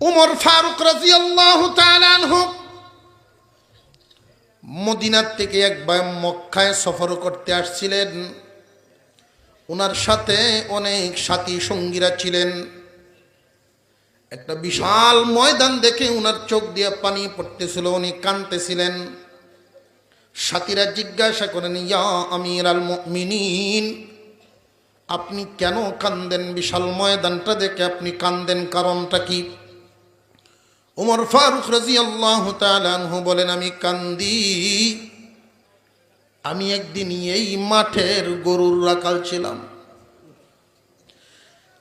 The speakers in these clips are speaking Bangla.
উমর ফারুক রাজি আল্লাহ মদিনার থেকে একবার মক্কায় সফর করতে আসছিলেন। ওনার সাথে অনেক সাথী সঙ্গীরা ছিলেন। একটা বিশাল ময়দান দেখে ওনার চোখ দিয়ে পানি পড়তেছিল, উনি কানতেছিলেন সাথীরা জিজ্ঞাসা করেন, ইয়া আমির আল মিনীন আপনি কেন কান্দেন? বিশাল ময়দানটা দেখে আপনি কান্দেন, কারণটা কি? উমর ফারুক রাজি আল্লাহ তালু বলেন, আমি কান্দি। আমি একদিন এই মাঠের গরুর রাখাল ছিলাম।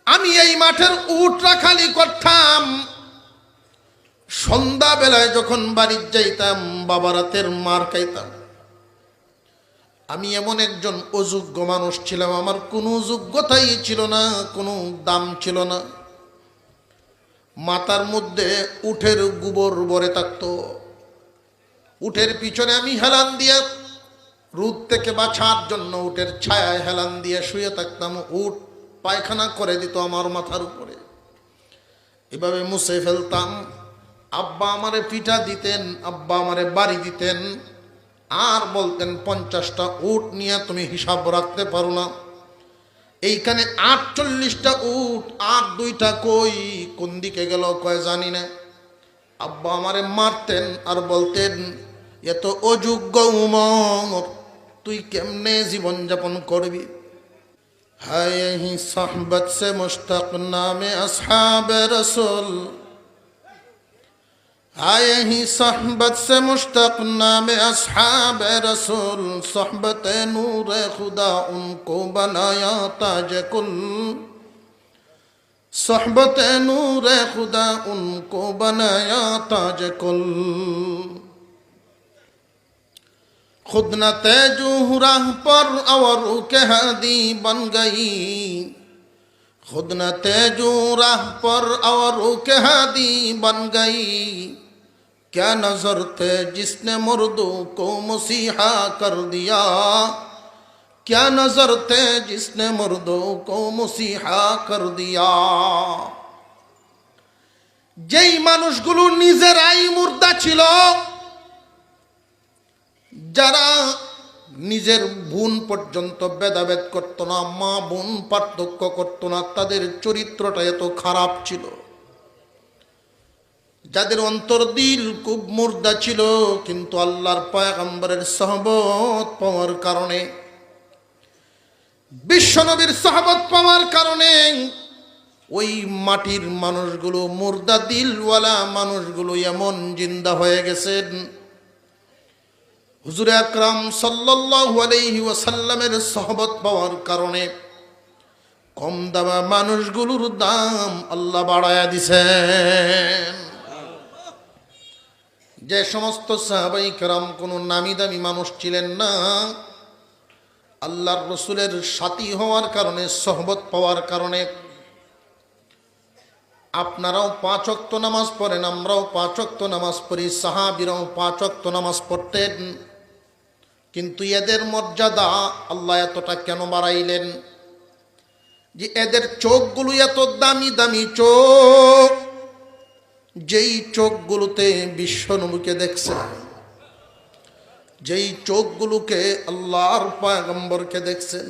আমি এই মাঠের উট রাখালি করতাম। সন্ধ্যাবেলায় যখন বাড়ির যাইতাম, বাবা রাতের মার খাইতাম। আমি এমন একজন অযোগ্য মানুষ ছিলাম, আমার কোনো যোগ্যতাই ছিল না, কোনো দাম ছিল না। মাথার মধ্যে উঠের গোবর ভরে থাকত। উঠের পিছনে আমি হেলান দিয়ে, রোদ থেকে বাঁচার জন্য উঠের ছায়ায় হেলান দিয়ে শুয়ে থাকতাম। উঠ পায়খানা করে দিত আমার মাথার উপরে। এভাবে মুছে ফেলতাম। আব্বা আমারে পিঠা দিতেন, আব্বা আমারে বাড়ি দিতেন। আর বলতেন, পঞ্চাশটা উট নিয়ে তুমি হিসাব রাখতে পারো না। এইখানে আটচল্লিশটা উঠ আর দুইটা কই? কোন দিকে গেল কয় জানি না। আব্বা আমারে মারতেন আর বলতেন, এত অযোগ্য উম তুই কেমনে জীবনযাপন করবি? হায় সাহবত সে মুশতাক নামে আসহাবে রসুল। آئے ہی صحبت سے مشتق نام اصحاب رسول، صحبت نور خدا ان کو بنایا تاج کل۔ صحبت نور خدا ان کو بنایا تاج کل۔ خود نہ تیجو راہ پر اور کے ہادی بن گئی۔ خود نہ تیجو راہ پر اور کے ہادی بن گئی۔ کیا نظر تھے جس نے مردوں کو مسیحا کر دیا کیا نظر تھے جس نے مردوں کو مسیحا کر دیا যেই মানুষগুলো নিজের আই মুর্দা ছিল, যারা নিজের বোন পর্যন্ত ভেদাভেদ করতো না, মা বোন পার্থক্য করতো না, তাদের চরিত্রটা এত খারাপ ছিল। যাদের অন্তর দিল খুব মুর্দা ছিল, কিন্তু আল্লাহর পয়াগম্বরের সহবত পাওয়ার কারণে, বিশ্বনবীর সহবত পাওয়ার কারণে ওই মাটির মানুষগুলো মুর্দা দিলওয়ালা মানুষগুলো এমন জিন্দা হয়ে গেছেন। হুজুর আকরাম আলাইহি ওয়াসাল্লামের সহবত পাওয়ার কারণে কম দামা মানুষগুলোর দাম আল্লাহ বাড়ায়া দিছেন। যে সমস্ত সাহাবাই কেরাম কোনো নামি দামি মানুষ ছিলেন না, আল্লাহর রসুলের সাথী হওয়ার কারণে, সহবত পাওয়ার কারণে, আপনারাও পাঁচ অক্ত নামাজ পড়েন, আমরাও পাঁচ অক্ত নামাজ পড়ি, সাহাবিরাও পাঁচ অক্ত নামাজ পড়তেন। কিন্তু এদের মর্যাদা আল্লাহ এতটা কেন বাড়াইলেন? যে এদের চোখগুলো এত দামি দামি চোখ যেই চোখগুলোতে বিশ্বনবীকে দেখছে, যেই চোখগুলোকে আল্লাহর পয়গম্বরকে দেখছেন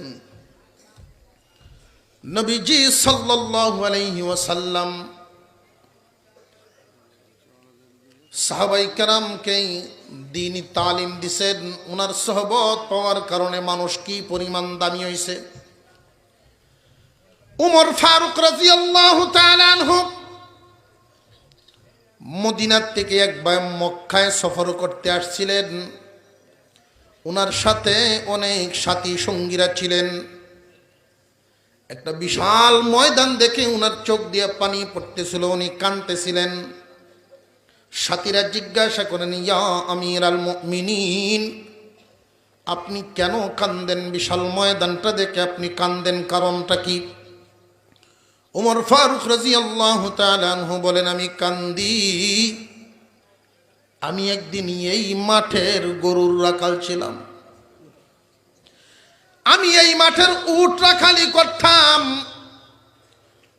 নবীজি সাল্লাল্লাহু আলাইহি ওয়াসাল্লাম সাহাবাই কেরামকে দিনই তালিম দিছেন। ওনার সহবত পাওয়ার কারণে মানুষ কি পরিমাণ দামি হয়েছে উমর ফারুক রাজি আল্লাহ মদিনার থেকে একবার মক্কায় সফর করতে আসছিলেন। ওনার সাথে অনেক সাথী সঙ্গীরা ছিলেন। একটা বিশাল ময়দান দেখে ওনার চোখ দিয়ে পানি পড়তেছিল, উনি কানতেছিলেন সাথীরা জিজ্ঞাসা করেন, ইয়া আমির আল মিনীন আপনি কেন কান্দেন? বিশাল ময়দানটা দেখে আপনি কান্দেন, কারণটা কি? উমর ফারুক রাজি আল্লাহ তালু বলেন, আমি কান্দি। আমি একদিন এই মাঠের গরুর রাখাল ছিলাম। আমি এই মাঠের উট রাখালি করতাম।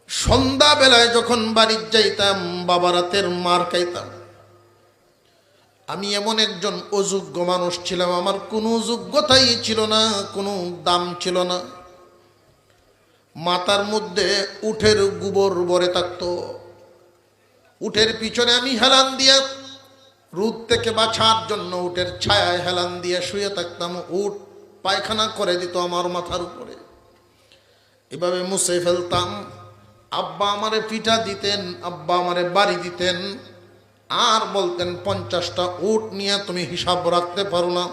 সন্ধ্যাবেলায় যখন বাড়ির যাইতাম, বাবা রাতের মার খাইতাম। আমি এমন একজন অযোগ্য মানুষ ছিলাম, আমার কোনো যোগ্যতাই ছিল না, কোনো দাম ছিল না। মাথার মধ্যে উঠের গোবর ভরে থাকতো। উঠের পিছনে আমি হেলান দিয়া, রোদ থেকে বাঁচার জন্য উঠের ছায়ায় হেলান দিয়ে শুয়ে থাকতাম। উঠ পায়খানা করে দিত আমার মাথার উপরে। এভাবে মুছে ফেলতাম। আব্বা আমারে পিঠা দিতেন, আব্বা আমারে বাড়ি দিতেন। আর বলতেন, পঞ্চাশটা উট নিয়ে তুমি হিসাব রাখতে পারো না।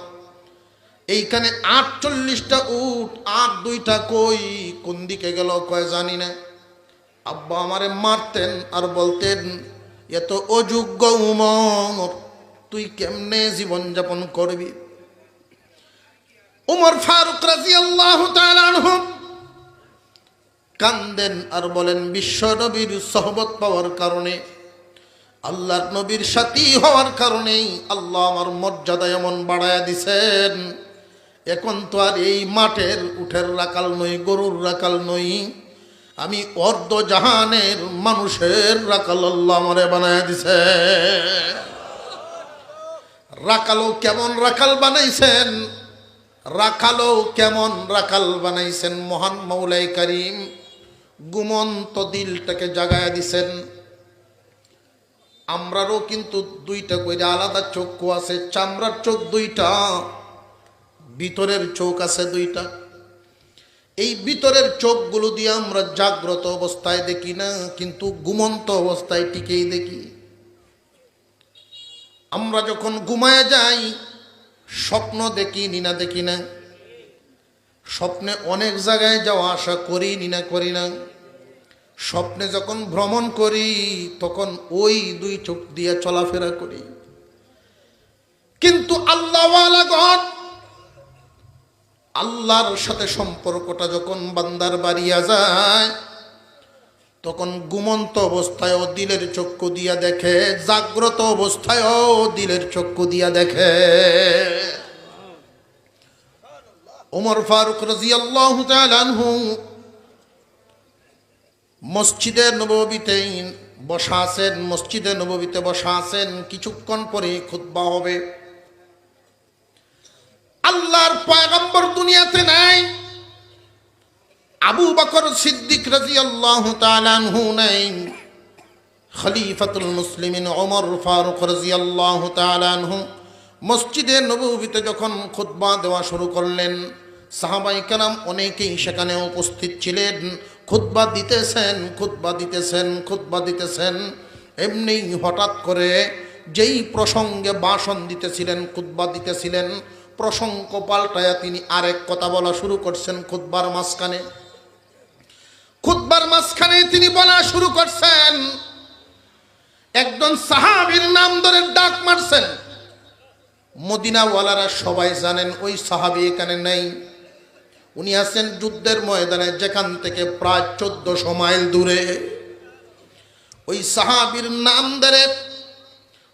এইখানে আটচল্লিশটা উট, আর দুইটা কই? কোন দিকে গেল কয় জানি না। আব্বা আমারে মারতেন আর বলতেন, এত অযোগ্য উমর, তুই কেমনে জীবনযাপন করবি? উমর ফারুক রাজি আল্লাহ কান্দেন আর বলেন, বিশ্ব নবীর সহবত পাওয়ার কারণে, আল্লাহর নবীর সাথী হওয়ার কারণেই আল্লাহ আমার মর্যাদা এমন বাড়ায়া দিছেন। এখন তো আর এই মাঠের উঠের রাকাল নই, গরুর রাকাল নই। আমি অর্ধ জাহানের মানুষের রাকাল আল্লাহ আমারে বানায় দিছে। রাকালো কেমন রাকাল বানাইছেন? রাখালো কেমন রাখাল বানাইছেন? মহান মৌলাই করিম গুমন্ত দিলটাকে জাগায় দিছেন। আমরারও কিন্তু দুইটা করে আলাদা চক্ষু আছে, চামড়ার চোখ দুইটা। ভিতরের চোখ আছে দুইটা। এই ভিতরের চোখগুলো দিয়ে আমরা জাগ্রত অবস্থায় দেখি না, কিন্তু ঘুমন্ত অবস্থায় টিকেই দেখি। আমরা যখন ঘুমায় যাই, স্বপ্ন দেখি নি না দেখি না। স্বপ্নে অনেক জায়গায় যাওয়া আসা করি নি না করি না। স্বপ্নে যখন ভ্রমণ করি, তখন ওই দুই চোখ দিয়ে চলাফেরা করি। কিন্তু আল্লাহওয়ালাগণ আল্লাহর সাথে সম্পর্কটা যখন বান্দার বাড়িয়া যায়, তখন ঘুমন্ত অবস্থায়ও দিলের চক্ষু দিয়া দেখে, জাগ্রত অবস্থায়ও দিলের চক্ষু দিয়া দেখে। ওমর ফারুক রাজি আল্লাহ মসজিদে নবীতে বসা আছেন, মসজিদে নবীতে বসা আছেন, কিছুক্ষণ পরে খুতবা হবে। আল্লাহর পয়গম্বর দুনিয়াতে নাই। আবু বকর সিদ্দিক রাজি আল্লাহ তালানহু নাই। খলিফাতুল মুসলিমিন ওমর ফারুক রাজি আল্লাহ তালানহু মসজিদে নবীতে যখন খুতবা দেওয়া শুরু করলেন, সাহাবাই কালাম অনেকেই সেখানে উপস্থিত ছিলেন। খুতবা দিতেছেন খুতবা দিতেছেন খুতবা দিতেছেন। এমনি হঠাৎ করে যেই প্রসঙ্গে ভাষণ দিতেছিলেন, খুতবা দিতেছিলেন প্রসঙ্গ পাল্টায়া তিনি আরেক কথা বলা শুরু করছেন খুতবার মাঝখানে। খুতবার মাঝখানে তিনি বলা শুরু করছেন, একজন সাহাবীর নাম ধরে ডাক মারছেন। মদিনাওয়ালারা সবাই জানেন ওই সাহাবি এখানে নেই। উনি আছেন যুদ্ধের ময়দানে, যেখান থেকে প্রায় চোদ্দশো মাইল দূরে। ওই সাহাবির নাম ধরে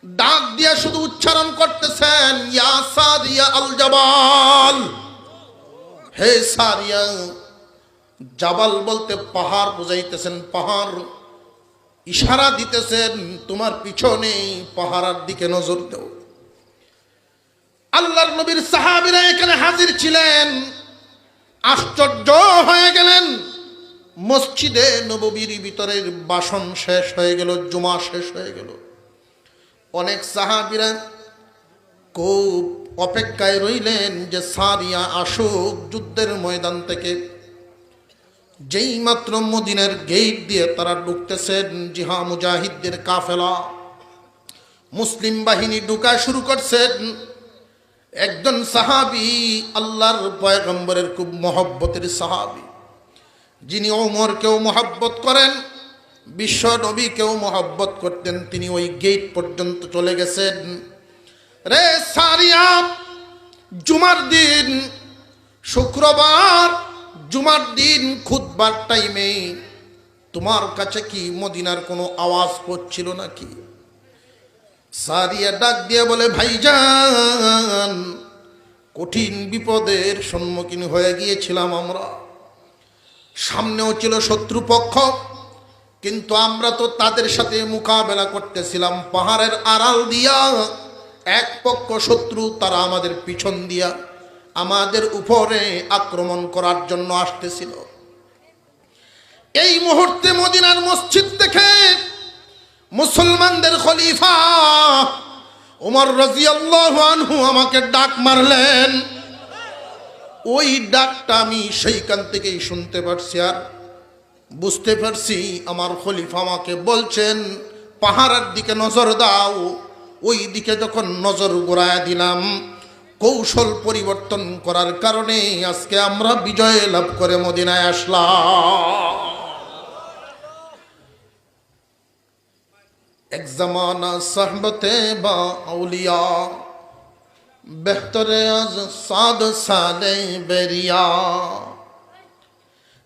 ডাক দিয়ে শুধু উচ্চারণ করতেছেন হে সারিয়া, জাবাল বলতে পাহাড় বুঝাইতেছেন, পাহাড় ইশারা দিতেছেন, তোমার পিছনে পাহাড়ার দিকে নজর দেও। আল্লাহর নবীর সাহাবিরা এখানে হাজির ছিলেন, আশ্চর্য হয়ে গেলেন। মসজিদে নববীর ভিতরের বাসন শেষ হয়ে গেল, জুমা শেষ হয়ে গেল। অনেক সাহাবিরা খুব অপেক্ষায় রইলেন যে সারিয়া আসুক যুদ্ধের ময়দান থেকে। যেই মাত্র মদিনের গেট দিয়ে তারা ঢুকতেছেন জিহা মুজাহিদদের কাফেলা। মুসলিম বাহিনী ঢুকা শুরু করছেন। একজন সাহাবি আল্লাহর পয়গম্বরের খুব মহব্বতের সাহাবি, যিনি ওমরকেও মহব্বত করেন। বিশ্ব নবীকেও মহব্বত করতেন। তিনি ওই গেট পর্যন্ত চলে গেছেন। রে সারিয়া, জুমার দিন, শুক্রবার, জুমার দিন খুদবার টাইমে তোমার কাছে কি মদিনার কোনো আওয়াজ পড়ছিল নাকি? সারিয়া ডাক দিয়ে বলে, ভাইজান, কঠিন বিপদের সম্মুখীন হয়ে গিয়েছিলাম আমরা। সামনেও ছিল শত্রুপক্ষ কিন্তু আমরা তো তাদের সাথে মোকাবেলা করতেছিলাম, পাহাড়ের আড়াল দিয়া। এক পক্ষ শত্রু, তারা আমাদের পিছন দিয়া আমাদের উপরে আক্রমণ করার জন্য আসতেছিল। এই মুহূর্তে মদিনার মসজিদ দেখে মুসলমানদের খলিফা উমর আনহু আমাকে ডাক মারলেন। ওই ডাকটা আমি সেইখান থেকেই শুনতে পারছি আর বুঝতে পারছি আমার খলিফা আমাকে বলছেন, পাহাড়ের দিকে নজর দাও। ওই দিকে যখন নজর গোড়ায় দিলাম, কৌশল পরিবর্তন করার কারণে আজকে আমরা বিজয় লাভ করে মদিনায় আসলাম। বা আউলিয়া সাদ সালে বেরিয়া।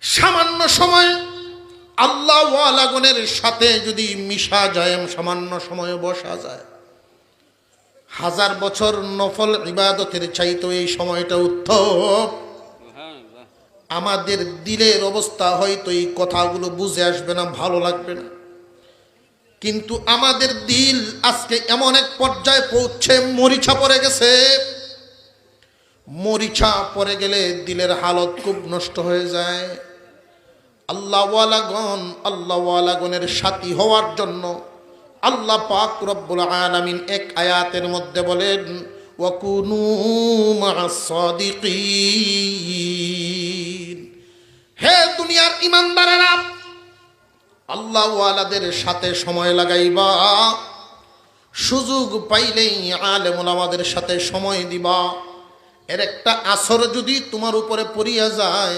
সামান্য সময় আল্লাহ সাথে যদি মিশা যায় সামান্য সময় বসা যায়। হাজার বছর নফল ইবাদতের চাইতো এই সময়টা উত্তম। আমাদের দিলের অবস্থা হয়তো এই কথাগুলো বুঝে আসবে না, ভালো লাগবে না। কিন্তু আমাদের দিল আজকে এমন এক পর্যায়ে পৌঁছে, মরিচা পড়ে গেছে। মরিচা পড়ে গেলে দিলের হালত খুব নষ্ট হয়ে যায়। আল্লাহওয়ালাগণ আল্লাহওয়ালাগণের সাথী হওয়ার জন্য আল্লাহ পাক রব্বুল আলামিন এক আয়াতের মধ্যে বলেন, ওয়াকুনু সাদিকিন হে দুনিয়ার ইমানদারেরা আল্লাহওয়ালাদের সাথে সময় লাগাইবা। সুযোগ পাইলেই আলেমুল আমাদের সাথে সময় দিবা। এর একটা আসর যদি তোমার উপরে পড়িয়া যায়